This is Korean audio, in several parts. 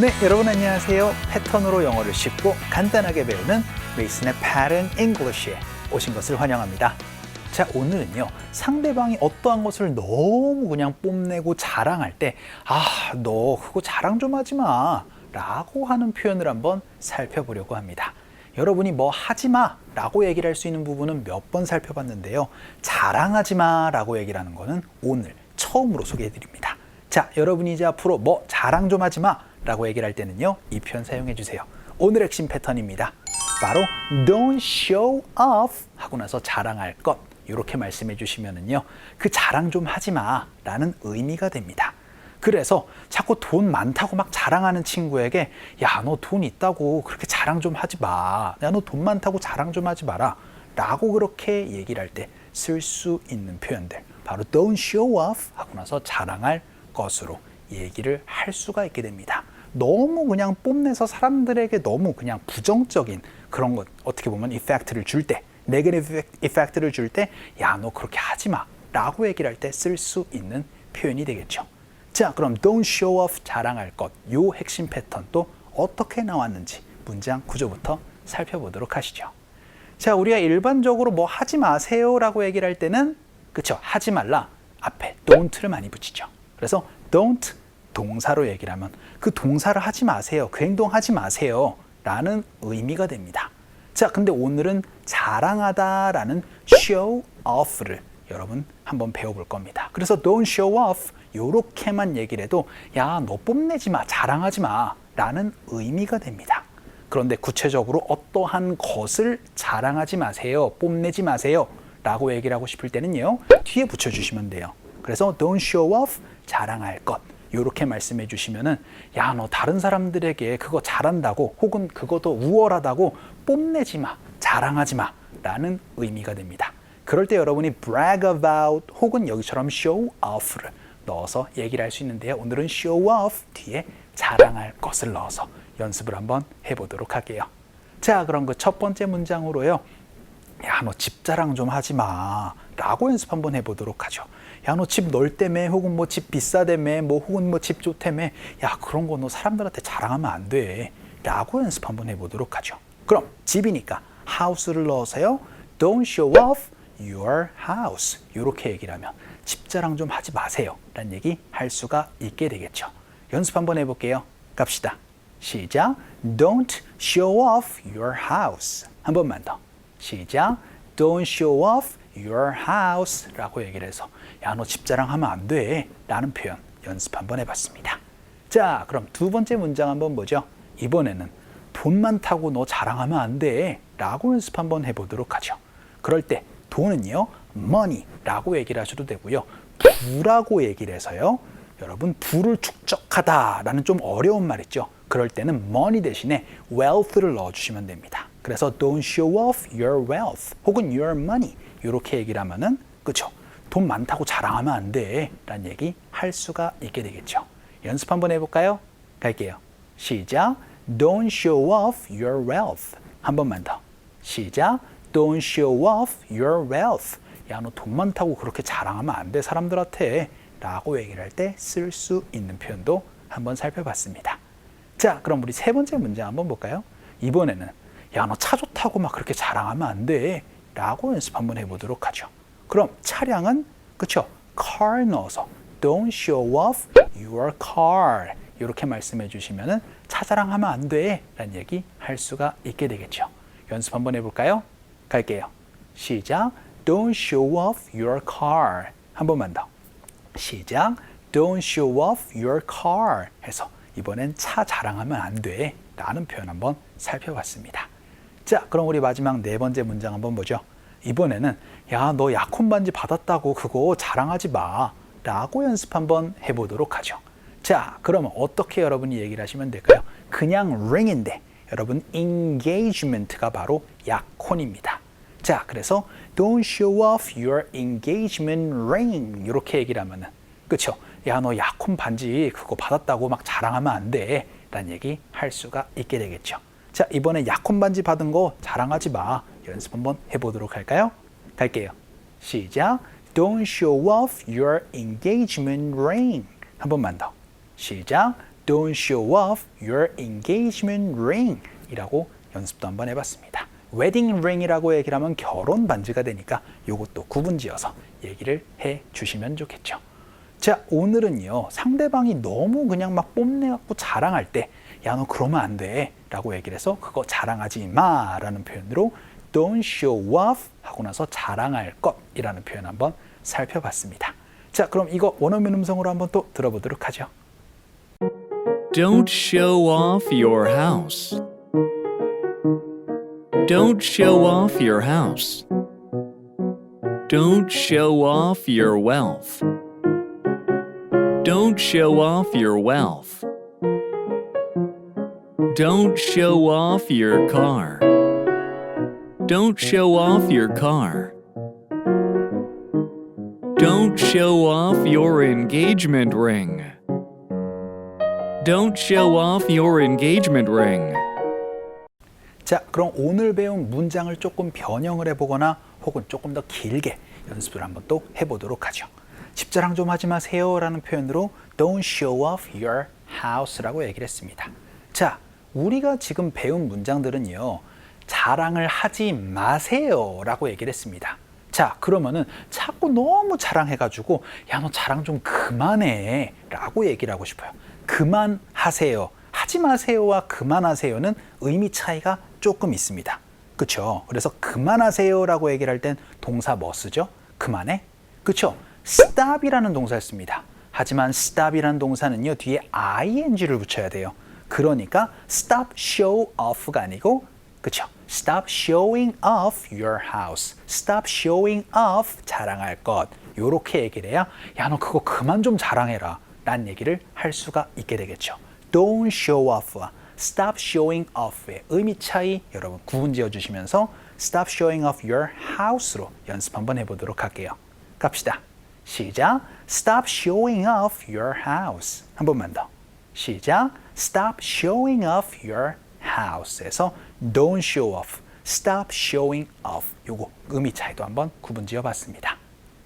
네, 여러분 안녕하세요. 패턴으로 영어를 쉽고 간단하게 배우는 메이슨의 Pattern English에 오신 것을 환영합니다. 자, 오늘은요. 상대방이 어떠한 것을 너무 그냥 뽐내고 자랑할 때, 아, 너 그거 자랑 좀 하지 마. 라고 하는 표현을 한번 살펴보려고 합니다. 여러분이 뭐 하지 마 라고 얘기를 할 수 있는 부분은 몇 번 살펴봤는데요. 자랑하지 마 라고 얘기를 하는 거는 오늘 처음으로 소개해 드립니다. 자, 여러분이 이제 앞으로 뭐 자랑 좀 하지 마 라고 얘기를 할 때는요. 이 표현 사용해 주세요. 오늘 핵심 패턴입니다. 바로 don't show off 하고 나서 자랑할 것 이렇게 말씀해 주시면은요. 그 자랑 좀 하지 마 라는 의미가 됩니다. 그래서 자꾸 돈 많다고 막 자랑하는 친구에게 야, 너 돈 있다고 그렇게 자랑 좀 하지 마. 야, 너 돈 많다고 자랑 좀 하지 마라. 라고 그렇게 얘기를 할 때 쓸 수 있는 표현들. 바로 don't show off 하고 나서 자랑할 것으로 얘기를 할 수가 있게 됩니다. 너무 그냥 뽐내서 사람들에게 너무 그냥 부정적인 그런 것 어떻게 보면 이펙트를 줄 때, 네게티브 이펙트를 줄 때, 야, 너 그렇게 하지 마. 라고 얘기를 할 때 쓸 수 있는 표현이 되겠죠. 자, 그럼 don't show off 자랑할 것. 요 핵심 패턴 또 어떻게 나왔는지 문장 구조부터 살펴보도록 하시죠. 자, 우리가 일반적으로 뭐 하지 마세요라고 얘기를 할 때는 그쵸 하지 말라 앞에 don't를 많이 붙이죠. 그래서 don't 동사로 얘기를 하면 그 동사를 하지 마세요. 그 행동 하지 마세요. 라는 의미가 됩니다. 자, 근데 오늘은 자랑하다 라는 show off를 여러분 한번 배워볼 겁니다. 그래서 don't show off 요렇게만 얘기를 해도 야, 너 뽐내지 마, 자랑하지 마 라는 의미가 됩니다. 그런데 구체적으로 어떠한 것을 자랑하지 마세요, 뽐내지 마세요 라고 얘기를 하고 싶을 때는요, 뒤에 붙여주시면 돼요. 그래서 don't show off, 자랑할 것. 이렇게 말씀해 주시면은 야 너 다른 사람들에게 그거 잘한다고 혹은 그것도 우월하다고 뽐내지 마 자랑하지 마라는 의미가 됩니다. 그럴 때 여러분이 brag about 혹은 여기처럼 show off를 넣어서 얘기를 할 수 있는데요. 오늘은 show off 뒤에 자랑할 것을 넣어서 연습을 한번 해보도록 할게요. 자 그럼 그 첫 번째 문장으로요. 야 너 집 자랑 좀 하지 마 라고 연습 한번 해보도록 하죠. 야 너 집 넓다며 혹은 뭐 집 비싸다며 뭐 혹은 뭐 집 좋다며 야 그런 거 너 사람들한테 자랑하면 안 돼. 라고 연습 한번 해보도록 하죠. 그럼 집이니까 house를 넣어서요. Don't show off your house. 이렇게 얘기를 하면 집 자랑 좀 하지 마세요. 라는 얘기 할 수가 있게 되겠죠. 연습 한번 해볼게요. 갑시다. 시작. Don't show off your house. 한 번만 더. 시작. Don't show off your house 라고 얘기를 해서 야 너 집 자랑하면 안 돼 라는 표현 연습 한번 해봤습니다. 자 그럼 두 번째 문장 한번 보죠. 이번에는 돈 많다고 너 자랑하면 안 돼 라고 연습 한번 해보도록 하죠. 그럴 때 돈은요 money 라고 얘기를 하셔도 되고요. 부라고 얘기를 해서요. 여러분 부를 축적하다 라는 좀 어려운 말 있죠. 그럴 때는 money 대신에 wealth를 넣어주시면 됩니다. 그래서 don't show off your wealth 혹은 your money 이렇게 얘기를 하면은 그쵸? 돈 많다고 자랑하면 안 돼. 라는 얘기 할 수가 있게 되겠죠. 연습 한번 해볼까요? 갈게요. 시작. Don't show off your wealth. 한 번만 더. 시작. Don't show off your wealth. 야, 너 돈 많다고 그렇게 자랑하면 안 돼, 사람들한테. 라고 얘기를 할 때 쓸 수 있는 표현도 한번 살펴봤습니다. 자, 그럼 우리 세 번째 문장 한번 볼까요? 이번에는 야, 너 차 좋다고 막 그렇게 자랑하면 안 돼. 라고 연습 한번 해보도록 하죠. 그럼 차량은 그쵸? car 넣어서 don't show off your car 이렇게 말씀해 주시면은 차 자랑하면 안 돼. 라는 얘기 할 수가 있게 되겠죠. 연습 한번 해볼까요? 갈게요. 시작. Don't show off your car. 한 번만 더. 시작. Don't show off your car. 해서 이번엔 차 자랑하면 안 돼. 라는 표현 한번 살펴봤습니다. 자, 그럼 우리 마지막 네 번째 문장 한번 보죠. 이번에는 야, 너 약혼 반지 받았다고 그거 자랑하지 마. 라고 연습 한번 해보도록 하죠. 자, 그러면 어떻게 여러분이 얘기를 하시면 될까요? 그냥 ring인데 여러분 engagement가 바로 약혼입니다. 자, 그래서 don't show off your engagement ring 이렇게 얘기를 하면은 그쵸? 야, 너 약혼 반지 그거 받았다고 막 자랑하면 안 돼. 라는 얘기 할 수가 있게 되겠죠. 자, 이번에 약혼 반지 받은 거 자랑하지 마. 연습 한번 해보도록 할까요? 갈게요. 시작. Don't show off your engagement ring. 한 번만 더. 시작. Don't show off your engagement ring 이라고 연습도 한번 해봤습니다. 웨딩 ring이라고 얘기를 하면 결혼 반지가 되니까 요것도 구분지어서 얘기를 해 주시면 좋겠죠. 자, 오늘은요, 상대방이 너무 그냥 막 뽐내갖고 자랑할 때, 야, 너 그러면 안 돼. 라고 얘기를 해서 그거 자랑하지 마. 라는 표현으로 don't show off 하고 나서 자랑할 것이라는 표현 한번 살펴봤습니다. 자, 그럼 이거 원어민 음성으로 한번 또 들어보도록 하죠. Don't show off your house. Don't show off your house. Don't show off your wealth. Don't show off your wealth. Don't show off your car. Don't show off your car. Don't show off your engagement ring. Don't show off your engagement ring. 자, 그럼 오늘 배운 문장을 조금 변형을 해보거나 혹은 조금 더 길게 연습을 한번 또 해보도록 하죠. 집자랑 좀 하지 마세요라는 표현으로 Don't show off your house라고 얘기를 했습니다. 자, 우리가 지금 배운 문장들은요, 자랑을 하지 마세요라고 얘기를 했습니다. 자, 그러면은 자꾸 너무 자랑해가지고 야, 너 자랑 좀 그만해 라고 얘기를 하고 싶어요. 그만하세요. 하지 마세요와 그만하세요는 의미 차이가 조금 있습니다. 그렇죠? 그래서 그만하세요라고 얘기를 할 땐 동사 뭐 쓰죠? 그만해? 그렇죠? stop이라는 동사를 씁니다. 하지만 stop이라는 동사는요 뒤에 ing를 붙여야 돼요. 그러니까 stop show off가 아니고 그렇죠? Stop showing off your house. Stop showing off 자랑할 것. 요렇게 얘기를 해야 야 너 그거 그만 좀 자랑해라. 라는 얘기를 할 수가 있게 되겠죠. Don't show off와 Stop showing off의 의미 차이 여러분 구분 지어 주시면서 Stop showing off your house로 연습 한번 해보도록 할게요. 갑시다. 시작. Stop showing off your house. 한 번만 더. 시작. Stop showing off your house에서 don't show off, stop showing off 요거 의미 차이도 한번 구분 지어 봤습니다.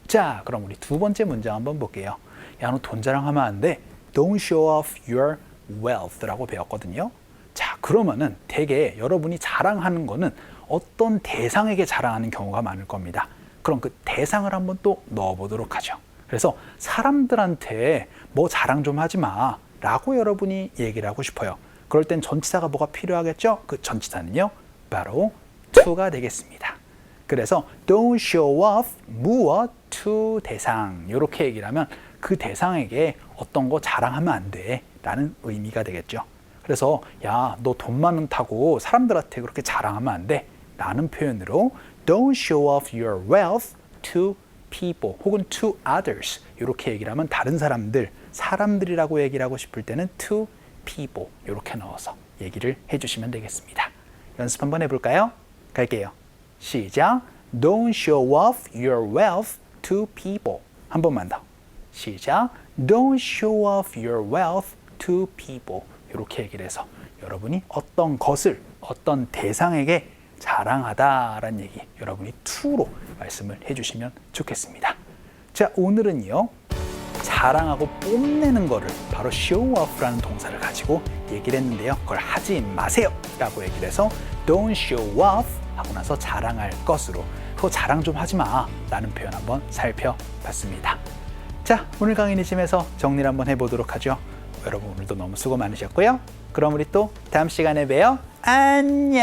자, 그럼 우리 두 번째 문장 한번 볼게요. 야, 너 돈 자랑하면 안 돼. Don't show off your wealth라고 배웠거든요. 자, 그러면은 대개 여러분이 자랑하는 거는 어떤 대상에게 자랑하는 경우가 많을 겁니다. 그럼 그 대상을 한번 또 넣어보도록 하죠. 그래서 사람들한테 뭐 자랑 좀 하지 마. 라고 여러분이 얘기를 하고 싶어요. 그럴 땐 전치사가 뭐가 필요하겠죠? 그 전치사는요, 바로 to가 되겠습니다. 그래서 don't show off 무엇 to 대상 이렇게 얘기를 하면 그 대상에게 어떤 거 자랑하면 안 돼. 라는 의미가 되겠죠. 그래서 야, 너 돈 많다고 사람들한테 그렇게 자랑하면 안 돼. 라는 표현으로 don't show off your wealth to people 혹은 to others 이렇게 얘기를 하면 다른 사람들, 사람들이라고 얘기를 하고 싶을 때는 to people 이렇게 넣어서 얘기를 해주시면 되겠습니다. 연습 한번 해볼까요? 갈게요. 시작. Don't show off your wealth to people. 한 번만 더. 시작. Don't show off your wealth to people. 이렇게 얘기를 해서 여러분이 어떤 것을 어떤 대상에게 자랑하다라는 얘기 여러분이 to로 말씀을 해주시면 좋겠습니다. 자 오늘은요 자랑하고 뽐내는 거를 바로 off라는 동사를 가지고 얘기를 했는데요. 그걸 하지 마세요 라고 얘기를 해서 don't show off 하고 나서 자랑할 것으로 그거 자랑 좀 하지 마 라는 표현 한번 살펴봤습니다. 자 오늘 강의는 이쯤에서 정리를 한번 해보도록 하죠. 여러분 오늘도 너무 수고 많으셨고요. 그럼 우리 또 다음 시간에 봬요. 안녕